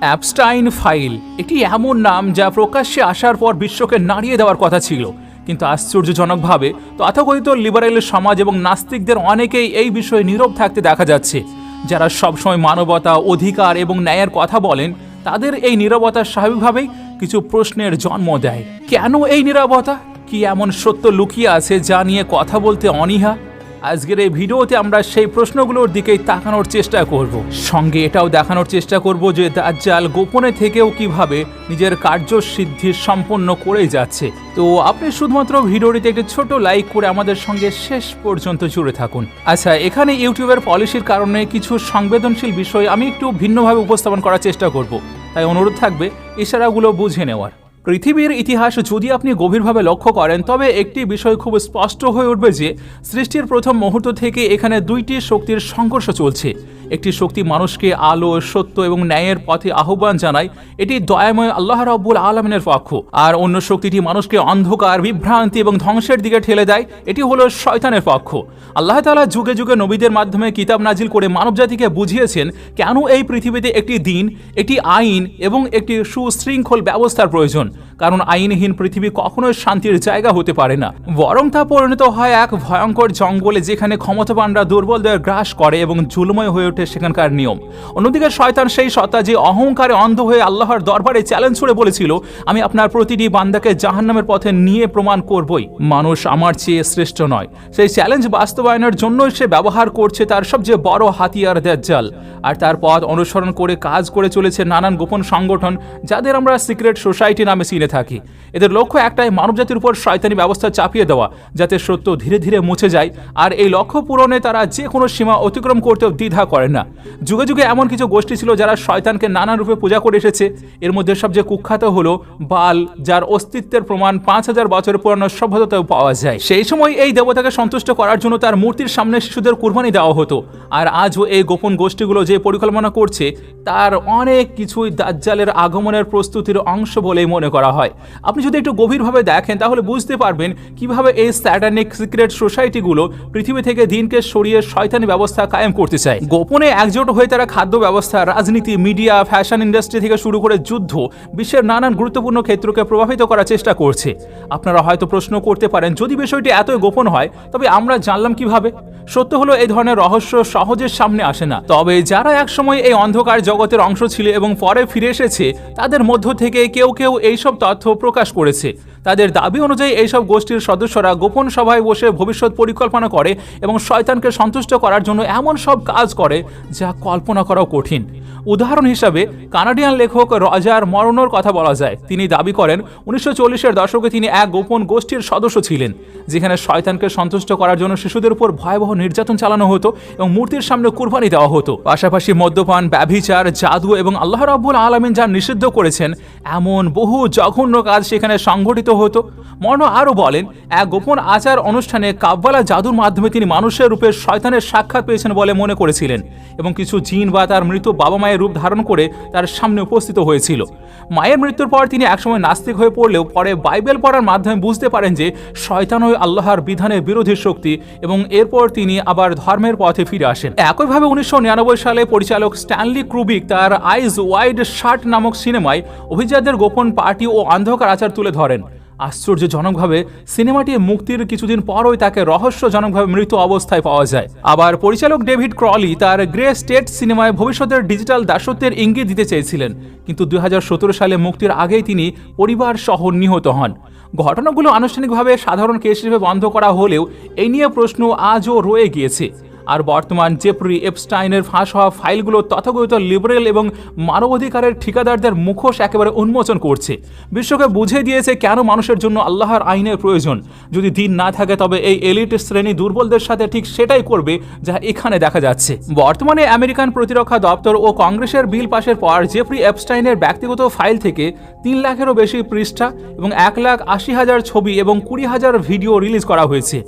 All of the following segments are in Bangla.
অ্যাপস্টাইন ফাইল এটি এমন নাম যা প্রকাশ্যে আসার পর বিশ্বকে নাড়িয়ে দেওয়ার কথা ছিল। কিন্তু আশ্চর্যজনকভাবে তথাকথিত লিবারেল সমাজ এবং নাস্তিকদের অনেকেই এই বিষয়ে নীরব থাকতে দেখা যাচ্ছে। যারা সবসময় মানবতা, অধিকার এবং ন্যায়ের কথা বলেন, তাদের এই নীরবতা স্বাভাবিকভাবেই কিছু প্রশ্নের জন্ম দেয়। কেন এই নীরবতা? কি এমন সত্য লুকিয়ে আছে যা নিয়ে কথা বলতে অনীহা? আজকের এই ভিডিওতে আমরা সেই প্রশ্নগুলোর দিকেই তাকানোর চেষ্টা করব। সঙ্গে এটাও দেখানোর চেষ্টা করব যে দাজ্জাল গোপনে থেকেও কীভাবে নিজের কার্যসিদ্ধি সম্পন্ন করে যাচ্ছে। তো আপনি শুধুমাত্র ভিডিওটিতে একটি ছোট লাইক করে আমাদের সঙ্গে শেষ পর্যন্ত জুড়ে থাকুন। আচ্ছা এখানে ইউটিউবের পলিসির কারণে কিছু সংবেদনশীল বিষয় আমি একটু ভিন্নভাবে উপস্থাপন করার চেষ্টা করব। তাই অনুরোধ থাকবে, ইশারাগুলো বুঝে নেওয়ার। পৃথিবীর ইতিহাস যদি আপনি গভীরভাবে লক্ষ্য করেন, তবে একটি বিষয় খুব স্পষ্ট হয়ে উঠবে যে, সৃষ্টির প্রথম মুহূর্ত থেকে এখানে দুইটি শক্তির সংঘর্ষ চলছে। একটি শক্তি মানুষকে আলো, সত্য এবং ন্যায়ের পথে আহ্বান জানায়। এটি দয়াময় আল্লাহ রব্বুল আলমিনের পক্ষ। আর অন্য শক্তিটি মানুষকে অন্ধকার, বিভ্রান্তি এবং ধ্বংসের দিকে ঠেলে দেয়, এটি হলো শয়তানের পক্ষ। আল্লাহ তালা যুগে যুগে নবীদের মাধ্যমে কিতাব নাজিল করে মানবজাতিকে বুঝিয়েছেন কেন এই পৃথিবীতে একটি দিন, একটি আইন এবং একটি সুশৃঙ্খল ব্যবস্থার প্রয়োজন। কারণ আইনহীন পৃথিবী কখনোই শান্তির জায়গা হতে পারে না। বরং তা পরিণত হয় এক ভয়ঙ্কর জঙ্গলে যেখানে ক্ষমতাবানরা দুর্বলদের গ্রাস করে এবং জুলময় হয়ে ওঠে। সেখানকার নিয়ম। অন্যদিকে শয়তান সেই সত্তা যে অহংকারে অন্ধ হয়ে আল্লাহর দরবারে চ্যালেঞ্জ ছুড়ে বলেছিল, আমি আপনার প্রতিটি বান্দাকে জাহান্নামের পথে নিয়ে প্রমাণ করবই। মানুষ আমার চেয়ে শ্রেষ্ঠ নয়। সেই চ্যালেঞ্জ বাস্তবায়নের জন্যই সে ব্যবহার করছে তার সবচেয়ে বড় হাতিয়ার দাজ্জাল। আর তার পথ অনুসরণ করে কাজ করে চলেছে নানান গোপন সংগঠন, যাদের আমরা সিক্রেট সোসাইটি নামে চিনে থাকি। এদের লক্ষ্য একটাই, মানবজাতির উপর শয়তানি ব্যবস্থা চাপিয়ে দেওয়া, যাতে সত্য ধীরে ধীরে মুছে যায়। আর এই লক্ষ্য পূরণে তারা যে কোনো সীমা অতিক্রম করতেও দ্বিধা করে না। যুগে যুগে এমন কিছু গোষ্ঠী ছিল যারা শয়তানকে নানা রূপে পূজা করে এসেছে। এর মধ্যে সবচেয়ে কুখ্যাত হলো বাল, যার অস্তিত্বের প্রমাণ পাঁচ হাজার বছর পুরানো সভ্যতাতেও পাওয়া যায়। সেই সময় এই দেবতাকে সন্তুষ্ট করার জন্য তার মূর্তির সামনে শিশুদের কুরবানি দেওয়া হতো। আর আজও এই গোপন গোষ্ঠীগুলো যে পরিকল্পনা করছে, তার অনেক কিছুই দাজ্জালের আগমনের প্রস্তুতির অংশ বলেই মনে করা হয়। আপনি যদি একটু গভীরভাবে দেখেন, তাহলে বুঝতে পারবেন কীভাবে এই স্যাটানিক সিক্রেট সোসাইটিগুলো পৃথিবী থেকে দিনকে সরিয়ে শয়তানি ব্যবস্থা কায়েম করতে চায়। গোপনে একজোট হয়ে তারা খাদ্য ব্যবস্থা, রাজনীতি, মিডিয়া, ফ্যাশন ইন্ডাস্ট্রি থেকে শুরু করে যুদ্ধ, বিশ্বের নানান গুরুত্বপূর্ণ ক্ষেত্রকে প্রভাবিত করার চেষ্টা করছে। আপনারা হয়তো প্রশ্ন করতে পারেন, যদি বিষয়টি এতই গোপন হয়, তবে আমরা জানলাম কীভাবে? সত্য হলো এই ধরনের রহস্য সহজের সামনে আসে না। তবে যারা একসময় এই অন্ধকার জগতের অংশ ছিল এবং পরে ফিরে এসেছে, তাদের মধ্য থেকে কেউ কেউ এইসব তথ্য প্রকাশ করেছে। তাদের দাবি অনুযায়ী এইসব গোষ্ঠীর সদস্যরা গোপন সভায় বসে ভবিষ্যৎ পরিকল্পনা করে এবং শয়তানকে সন্তুষ্ট করার জন্য এমন সব কাজ করে যা কল্পনা করাও কঠিন। উদাহরণ হিসাবে, কানাডিয়ান লেখক রজার মরনোর কথা বলা যায়। তিনি দাবি করেন, উনিশশো চল্লিশের দশকে তিনি এক গোপন গোষ্ঠীর সদস্য ছিলেন, যেখানে শয়তানকে সন্তুষ্ট করার জন্য শিশুদের উপর ভয়াবহ নির্যাতন চালানো হতো এবং মূর্তির সামনে কুরবানি দেওয়া হতো। পাশাপাশি মদ্যপান, ব্যভিচার, জাদু এবং আল্লাহ রাব্বুল আলমিন যা নিষিদ্ধ করেছেন, এমন বহু জঘন্য কাজ সেখানে সংঘটিত হতো। মর্ণ আরও বলেন, এক গোপন আচার অনুষ্ঠানে কাব্বালা জাদুর মাধ্যমে তিনি মানুষের রূপে শয়তানের সাক্ষাৎ পেয়েছেন বলে মনে করেছিলেন এবং কিছু জিন বা তার মৃত বাবা মায়ের রূপ ধারণ করে তার সামনে উপস্থিত হয়েছিল। মায়ের মৃত্যুর পর তিনি একসময় নাস্তিক হয়ে পড়লেও পরে বাইবেল পড়ার মাধ্যমে বুঝতে পারেন যে শয়তান ওই আল্লাহর বিধানের বিরোধী শক্তি এবং এরপর তিনি আবার ধর্মের পথে ফিরে আসেন। একইভাবে উনিশশো নিরানব্বই সালে পরিচালক স্ট্যানলি ক্রুবিক তার আইজ ওয়াইড শার্ট নামক সিনেমায় অভিজাতদের গোপন পার্টি ও অন্ধকার আচার তুলে ধরেন। আশ্চর্যজনকভাবে সিনেমাটি মুক্তির কিছুদিন পরই তাকে রহস্যজনকভাবে মৃত অবস্থায় পাওয়া যায়। আবার পরিচালক ডেভিড ক্রলি তার গ্রে স্টেট সিনেমায় ভবিষ্যতের ডিজিটাল দাসত্বের ইঙ্গিত দিতে চেয়েছিলেন। কিন্তু দুই হাজার সতেরো সালে মুক্তির আগেই তিনি পরিবার সহ নিহত হন। ঘটনাগুলো আনুষ্ঠানিকভাবে সাধারণ কেস হিসেবে বন্ধ করা হলেও এই নিয়ে প্রশ্ন আজও রয়ে গিয়েছে। আর বর্তমান জেফরি এপস্টাইনের ফাঁস হওয়া ফাইলগুলো তথাকথিত লিবারেল এবং মানবাধিকারের ঠিকাদারদের মুখোশ একেবারে উন্মোচন করছে। বিশ্বকে বুঝে দিয়েছে কেন মানুষের জন্য আল্লাহর আইনের প্রয়োজন। যদি দিন না থাকে, তবে এই এলিট শ্রেণি দুর্বলদের সাথে ঠিক সেটাই করবে যা এখানে দেখা যাচ্ছে। বর্তমানে আমেরিকান প্রতিরক্ষা দপ্তর ও কংগ্রেসের বিল পাশের পর জেফরি এপস্টাইনের ব্যক্তিগত ফাইল থেকে তিন লাখেরও বেশি পৃষ্ঠা এবং এক লাখ আশি হাজার ছবি এবং কুড়ি হাজার ভিডিও রিলিজ করা হয়েছে।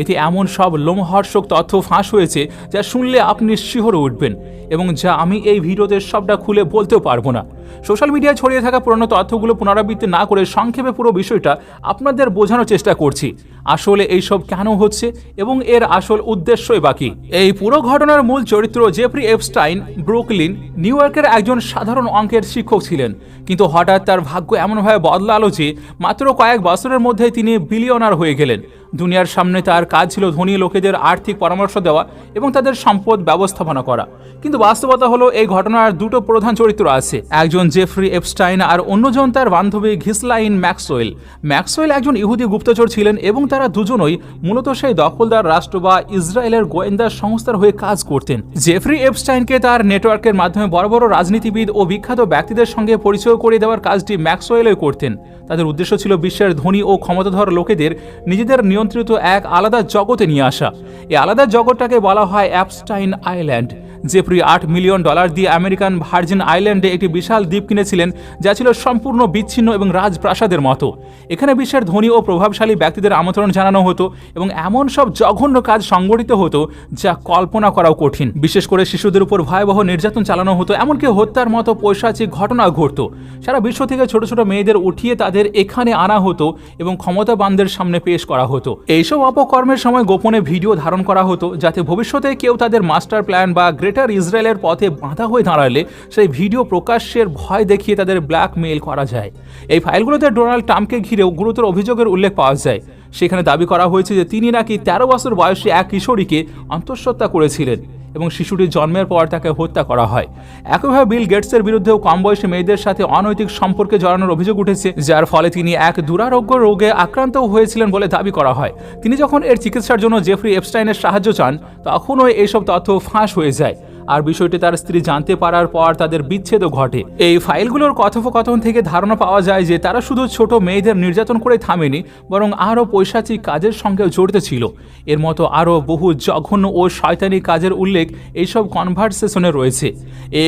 এতে এমন সব লোমহর্ষক তথ্য ফাঁস হয়েছে রয়েছে যা শুনলে আপনি শিহরে উঠবেন এবং যা আমি এই ভিডিওতে সবটা খুলে বলতেও পারব না। সোশ্যাল মিডিয়ায় ছড়িয়ে থাকা পুরনো তথ্যগুলো পুনরাবৃত্তি না করে সংক্ষেপে পুরো বিষয়টা আপনাদের বোঝানোর চেষ্টা করছি। আসলে এইসব কেন হচ্ছে এবং এর আসল উদ্দেশ্যই বাকি এই পুরো ঘটনার মূল চরিত্র জেফরি এপস্টাইন ব্রুকলিন নিউ ইয়র্কের একজন সাধারণ অঙ্কের শিক্ষক ছিলেন। কিন্তু হঠাৎ তার ভাগ্য এমনভাবে বদলালো যে মাত্র কয়েক বছরের মধ্যে তিনি বিলিয়নার হয়ে গেলেন। দুনিয়ার সামনে তার কাজ ছিল ধনী লোকেদের আর্থিক পরামর্শ দেওয়া এবং তাদের সম্পদ ব্যবস্থাপনা করা। কিন্তু বাস্তবতা হলো, এই ঘটনার দুটো প্রধান চরিত্র আছে। একজন জেফ্রি এপস্টাইন আর অন্যজন তার বান্ধবী ঘিসলাইন ম্যাক্সওয়েল। ম্যাক্সওয়েল একজন ইহুদি গুপ্তচর ছিলেন এবং তারা দুজনই মূলত সেই দখলদার রাষ্ট্র বা ইসরায়েলের গোয়েন্দা সংস্থার হয়ে কাজ করতেন। জেফ্রি এপস্টাইনকে তার নেটওয়ার্কের মাধ্যমে বড় বড় রাজনীতিবিদ ও বিখ্যাত ব্যক্তিদের সঙ্গে পরিচয় করে দেওয়ার কাজটি ম্যাক্সওয়েলই করতেন। তাদের উদ্দেশ্য ছিল বিশ্বের ধনী ও ক্ষমতাধর লোকেদের নিজেদের নিয়ন্ত্রিত এক আলাদা জগতে নিয়ে আসা। এই আলাদা জগৎটাকে বলা হয় অ্যাপস্টাইন আইল্যান্ড। জেফ্রি আট মিলিয়ন ডলার দিয়ে আমেরিকান ভার্জিন আইল্যান্ডে একটি বিশাল দ্বীপ কিনেছিলেন, যা ছিল সম্পূর্ণ বিচ্ছিন্ন এবং রাজপ্রাসাদের মতো। এখানে বিশ্বের ধনী ও প্রভাবশালী ব্যক্তিদের আমন্ত্রণ জানানো হতো এবং এমন সব জঘন্য কাজ সংগঠিত হতো, যা কল্পনা করাও কঠিন। বিশেষ করে শিশুদের উপর ভয়াবহ নির্যাতন চালানো হতো, এমনকি হত্যার মতো পৈশাচিক ঘটনা ঘটত। সারা বিশ্ব থেকে ছোট ছোট মেয়েদের উঠিয়ে তাদের এখানে আনা হতো এবং ক্ষমতাবানদের সামনে পেশ করা হতো। এইসব অপকর্মের সময় গোপনে ভিডিও ধারণ করা হতো, যাতে ভবিষ্যতে কেউ তাদের মাস্টার প্ল্যান বা গ্রেটার ইসরায়েলের পথে বাঁধা হয়ে দাঁড়ালে সেই ভিডিও প্রকাশ্যের ভয় দেখিয়ে তাদের ব্ল্যাকমেইল করা যায়। এই ফাইলগুলোতে ডোনাল্ড ট্রাম্পকে ঘিরেও গুরুতর অভিযোগের উল্লেখ পাওয়া যায়। সেখানে দাবি করা হয়েছে যে তিনি নাকি তেরো বছর বয়সী এক কিশোরীকে অন্তঃসত্ত্বা করেছিলেন। এবং শিশুটির জন্মের পর তাকে হত্যা করা হয়। একইভাবে বিল গেটসের বিরুদ্ধেও কম বয়সী মেয়েদের সাথে অনৈতিক সম্পর্কে জড়ানোর অভিযোগ উঠেছে, যার ফলে তিনি এক দুরারোগ্য রোগে আক্রান্ত হয়েছিলেন বলে দাবি করা হয়। তিনি যখন এর চিকিৎসার জন্য জেফ্রি এপস্টাইনের সাহায্য চান তখনও এইসব তথ্য ফাঁস হয়ে যায়। আর বিষয়টি তার স্ত্রী জানতে পারার পর তাদের বিচ্ছেদও ঘটে। এই ফাইলগুলোর কথোপকথন থেকে ধারণা পাওয়া যায় যে তারা শুধু ছোট মেয়েদের নির্যাতন করে থামেনি, বরং আরও পৈশাচিক কাজের সঙ্গেও জড়িত ছিল। এর মতো আরও বহু জঘন্য ও শয়তানি কাজের উল্লেখ এইসব কনভারসেশনে রয়েছে।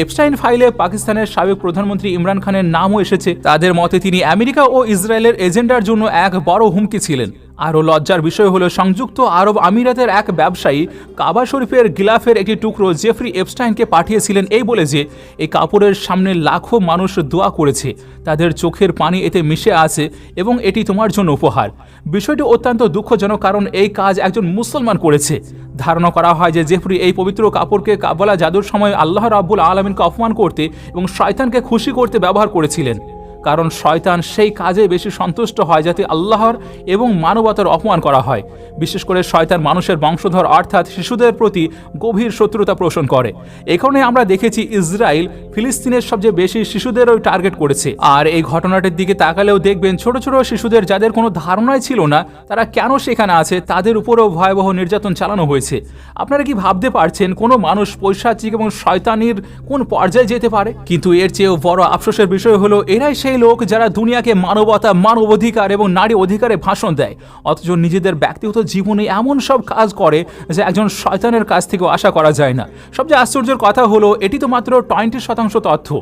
এপস্টাইন ফাইলে পাকিস্তানের সাবেক প্রধানমন্ত্রী ইমরান খানের নামও এসেছে। তাদের মতে তিনি আমেরিকা ও ইসরায়েলের এজেন্ডার জন্য এক বড় হুমকি ছিলেন। আরও লজ্জার বিষয় হলো সংযুক্ত আরব আমিরাতের এক ব্যবসায়ী কাবা শরীফের গিলাফের একটি টুকরো জেফরি এপস্টাইনকে পাঠিয়েছিলেন এই বলে যে, এই কাপড়ের সামনে লাখো মানুষ দোয়া করেছে। তাদের চোখের পানি এতে মিশে আছে এবং এটি তোমার জন্য উপহার। বিষয়টি অত্যন্ত দুঃখজনক কারণ এই কাজ একজন মুসলমান করেছে। ধারণা করা হয় যে জেফরি এই পবিত্র কাপড়কে কাবলা জাদুর সময় আল্লাহ রাব্বুল আলমিনকে অপমান করতে এবং শয়তানকে খুশি করতে ব্যবহার করেছিলেন। কারণ শয়তান সেই কাজে বেশি সন্তুষ্ট হয় যাতে আল্লাহর এবং মানবতার অপমান করা হয়। বিশেষ করে শয়তান মানুষের বংশধর অর্থাৎ শিশুদের প্রতি গভীর শত্রুতা পোষণ করে। এ কারণে আমরা দেখেছি ইসরায়েল ফিলিস্তিনের সবচেয়ে বেশি শিশুদেরও টার্গেট করেছে। আর এই ঘটনাটির দিকে তাকালেও দেখবেন ছোট ছোট শিশুদের যাদের কোনো ধারণাই ছিল না, তারা কেন সেখানে আছে, তাদের উপরেও ভয়াবহ নির্যাতন চালানো হয়েছে। আপনারা কি ভাবতে পারছেন কোনো মানুষ পৈশাচিক এবং শয়তানির কোন পর্যায়ে যেতে পারে? কিন্তু এর চেয়েও বড় আফসোসের বিষয় হলো, এরাই সেই লোক যারা দুনিয়াকে মানবতা মানব অধিকার এবং নারী অধিকারে ভাষণ দেয়। অথচ নিজেদের ব্যক্তিগত জীবনে এমন সব কাজ করে যে একজন শয়তানের কাছ থেকেও আশা করা যায় না। সবচেয়ে আশ্চর্যের কথা হলো, এটি তো মাত্র টোয়েন্টি শতাংশ তথ্য।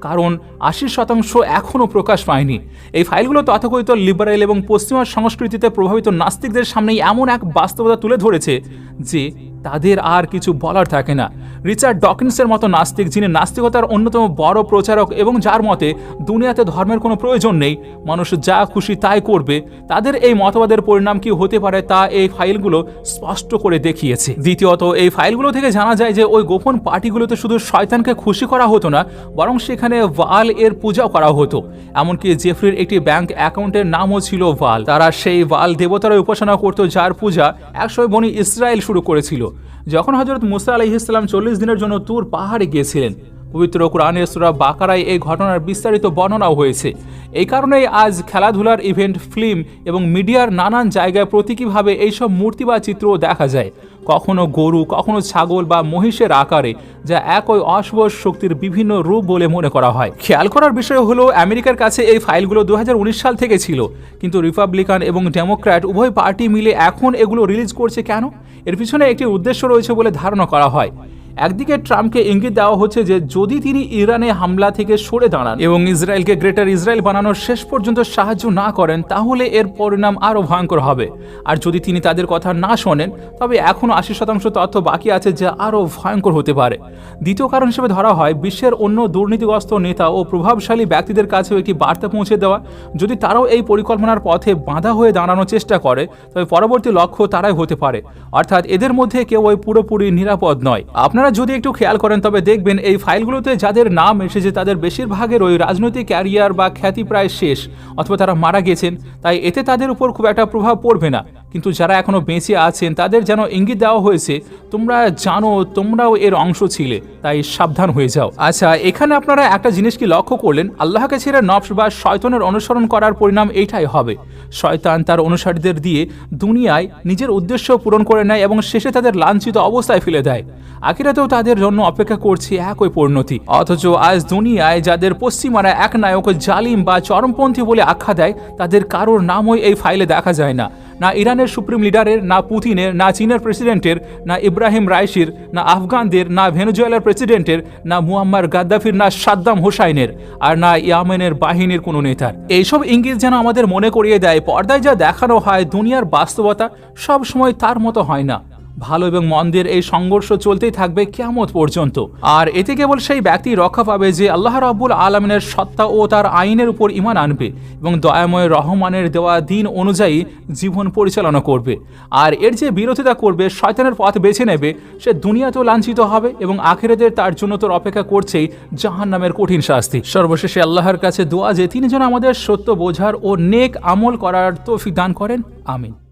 কারণ আশি শতাংশ এখনও প্রকাশ পায়নি। এই ফাইলগুলো তথাকথিত লিবারেল এবং পশ্চিমা সংস্কৃতিতে প্রভাবিত নাস্তিকদের সামনেই এমন এক বাস্তবতা তুলে ধরেছে যে তাদের আর কিছু বলার থাকে না। রিচার্ড ডকিন্সের মতো নাস্তিক, যিনি নাস্তিকতার অন্যতম বড় প্রচারক এবং যার মতে দুনিয়াতে ধর্মের কোনো প্রয়োজন নেই, মানুষ যা খুশি তাই করবে, তাদের এই মতবাদের পরিণাম কি হতে পারে তা এই ফাইলগুলো স্পষ্ট করে দেখিয়েছে। দ্বিতীয়ত, এই ফাইলগুলো থেকে জানা যায় যে ওই গোপন পার্টিগুলোতে শুধু শয়তানকে খুশি করা হতো না, বরং সেখানে ওয়াল এর পূজাও করা হতো। এমনকি জেফরির একটি ব্যাংক অ্যাকাউন্টের নামও ছিল ওয়াল তারা সেই ওয়াল দেবতারা উপাসনা করত, যার পূজা একসময় বনি ইসরায়েল শুরু করেছিল। যখন হজরত মুসা ইসলাম চল্লিশ দিনের জন্য তুর পাহাড়ে গিয়েছিলেন, পবিত্র কোরআনের সুরা বাকারায় এই ঘটনার বিস্তারিত বর্ণনাও হয়েছে। এই কারণেই আজ খেলাধুলার ইভেন্ট, ফিল্ম এবং মিডিয়ার নানান জায়গায় প্রতীকীভাবে এইসব মূর্তি বা চিত্রও দেখা যায়। কখনো গরু, কখনো ছাগল বা মহিষের আকারে, যা একই অশুভ শক্তির বিভিন্ন রূপ বলে মনে করা হয়। খেয়াল করার বিষয় হলো, আমেরিকার কাছে এই ফাইলগুলো দুই হাজার উনিশ সাল থেকে ছিল। কিন্তু রিপাবলিকান এবং ডেমোক্র্যাট উভয় পার্টি মিলে এখন এগুলো রিলিজ করছে কেন? এর পিছনে একটি উদ্দেশ্য রয়েছে বলে ধারণা করা হয়। একদিকে ট্রাম্পকে ইঙ্গিত দেওয়া হচ্ছে যে যদি তিনি ইরানে হামলা থেকে সরে দাঁড়ান এবং ইসরায়েলকে গ্রেটার ইসরায়েল বানানোর শেষ পর্যন্ত সাহায্য না করেন, তাহলে এর পরিণাম আরও ভয়ঙ্কর হবে। আর যদি তিনি তাদের কথা না শোনেন, তবে এখনও আশি শতাংশ তথ্য বাকি আছে যা আরও ভয়ঙ্কর হতে পারে। দ্বিতীয় কারণ হিসেবে ধরা হয়, বিশ্বের অন্য দুর্নীতিগ্রস্ত নেতা ও প্রভাবশালী ব্যক্তিদের কাছেও একটি বার্তা পৌঁছে দেওয়া। যদি তারাও এই পরিকল্পনার পথে বাঁধা হয়ে দাঁড়ানোর চেষ্টা করে, তবে পরবর্তী লক্ষ্য তারাই হতে পারে। অর্থাৎ এদের মধ্যে কেউ ওই পুরোপুরি নিরাপদ নয়। আপনারা যদি একটু খেয়াল করেন, তবে দেখবেন এই ফাইলগুলোতে যাদের নাম এসেছে, তাদের বেশিরভাগের ওই রাজনৈতিক ক্যারিয়ার বা খ্যাতি প্রায় শেষ, অথবা তারা মারা গেছেন, তাই এতে তাদের উপর খুব একটা প্রভাব পড়বে না। কিন্তু যারা এখনও বেঁচে আছেন, তাদের যেন ইঙ্গিত দেওয়া হয়েছে, তোমরা জানো, তোমরাও এর অংশ ছিলে, তাই সাবধান হয়ে যাও। আচ্ছা এখানে আপনারা একটা জিনিস কি লক্ষ্য করলেন? আল্লাহকে ছেড়ে নফস বা শয়তনের অনুসরণ করার পরিণাম এইটাই হবে। শয়তান তার অনুসারীদের দিয়ে দুনিয়ায় নিজের উদ্দেশ্য পূরণ করে নেয় এবং শেষে তাদের লাঞ্ছিত অবস্থায় ফেলে দেয়। আখিরাতেও তাদের জন্য অপেক্ষা করছে একই পরিণতি। অথচ আজ দুনিয়ায় যাদের পশ্চিমারা এক নায়ক জালিম বা চরমপন্থী বলে আখ্যা দেয়, তাদের কারোর নামই এই ফাইলে দেখা যায় না। না ইরানের সুপ্রিম লিডারের, না পুতিনের, না চীনের প্রেসিডেন্টের, না ইব্রাহিম রাইসির না আফগানদের, না ভেনেজুয়েলার প্রেসিডেন্টের, না মুয়াম্মার গাদ্দাফির, না সাদ্দাম হোসাইনের আর না ইয়ামেনের বাহিনীর কোনো নেতার। এইসব ইঙ্গিত যেন আমাদের মনে করিয়ে দেয়, পর্দায় যা দেখানো হয়, দুনিয়ার বাস্তবতা সব সময় তার মতো হয় না। ভালো এবং মন্দের এই সংঘর্ষ চলতেই থাকবে কেমত পর্যন্ত। আর এতে কেবল সেই ব্যক্তি রক্ষা পাবে যে আল্লাহ রাব্বুল আলমিনের সত্তা ও তার আইনের উপর ইমান আনবে এবং দয়াময় রহমানের দেওয়া দিন অনুযায়ী জীবন পরিচালনা করবে। আর এর যে বিরোধিতা করবে, শয়তানের পথ বেছে নেবে, সে দুনিয়াতেও লাঞ্ছিত হবে এবং আখেরাতের তার জন্য তোর অপেক্ষা করছেই জাহান নামের কঠিন শাস্তি। সর্বশেষে আল্লাহর কাছে দোয়া যে তিনি যেন আমাদের সত্য বোঝার ও নেক আমল করার তৌফিক দান করেন। আমিন।